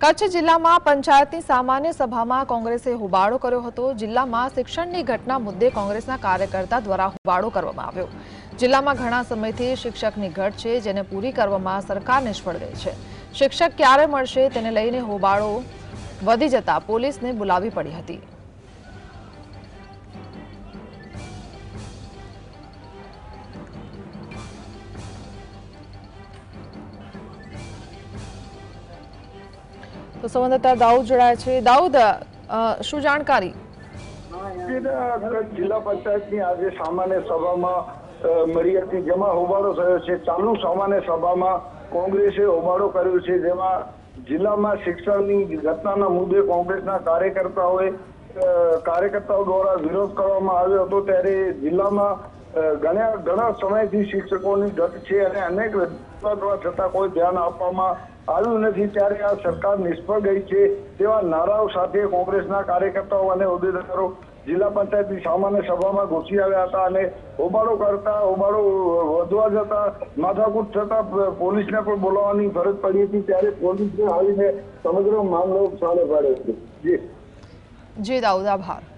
કચ્છ જિલ્લામાં પંચાયતની સામાન્ય સભામાં કોંગ્રેસે હોબાળો કર્યો હતો. જિલ્લામાં શિક્ષણની ઘટના મુદ્દે કોંગ્રેસના કાર્યકર્તા દ્વારા હોબાળો કરવામાં આવ્યો. જિલ્લામાં ઘણા સમયથી શિક્ષકની ઘટ છે, જેને પૂરી કરવામાં સરકાર નિષ્ફળ ગઈ છે. શિક્ષક ક્યારે મળશે તેને લઈને હોબાળો વધી જતા પોલીસને બોલાવી પડી હતી. તો સંવાદદાતા દાઉદ જોડાયા છે. દાઉદ શું જાણકારી? જિલ્લા પંચાયતની આજે સામાન્ય સભામાં મળી હતી જેમાં હોબાળો થયો છે, ચાલુ સામાન્ય સભામાં કોંગ્રેસે હોબાળો કર્યો છે, જેમાં જિલ્લામાં શિક્ષણની ઘટનાના મુદ્દે કોંગ્રેસના કાર્યકર્તાઓએ કાર્યકર્તાઓ દ્વારા વિરોધ કરવામાં આવ્યો હતો, ત્યારે જિલ્લામાં ઘણા ઘણા સમયથી શિક્ષકોની ઘટ છે અને અનેક રજૂઆતો છતાં કોઈ ધ્યાન આપવામાં આવ્યું નથી ત્યારે આ સરકાર નિષ્ફળ ગઈ છે તેવા નારાઓ સાથે કોંગ્રેસના કાર્યકર્તાઓ અને હોદ્દેદારો જિલ્લા પંચાયતની સામાન્ય સભામાં ઘૂસી આવ્યા હતા અને હોબાળો કરતા, હોબાળો વધવા જતા, માથાકૂટ થતા પોલીસને પણ બોલાવવાની ફરજ પડી હતી ત્યારે પોલીસને આવીને સમગ્ર મામલો સામે પાડ્યો હતો. જી. જી, દાઉદ, આભાર.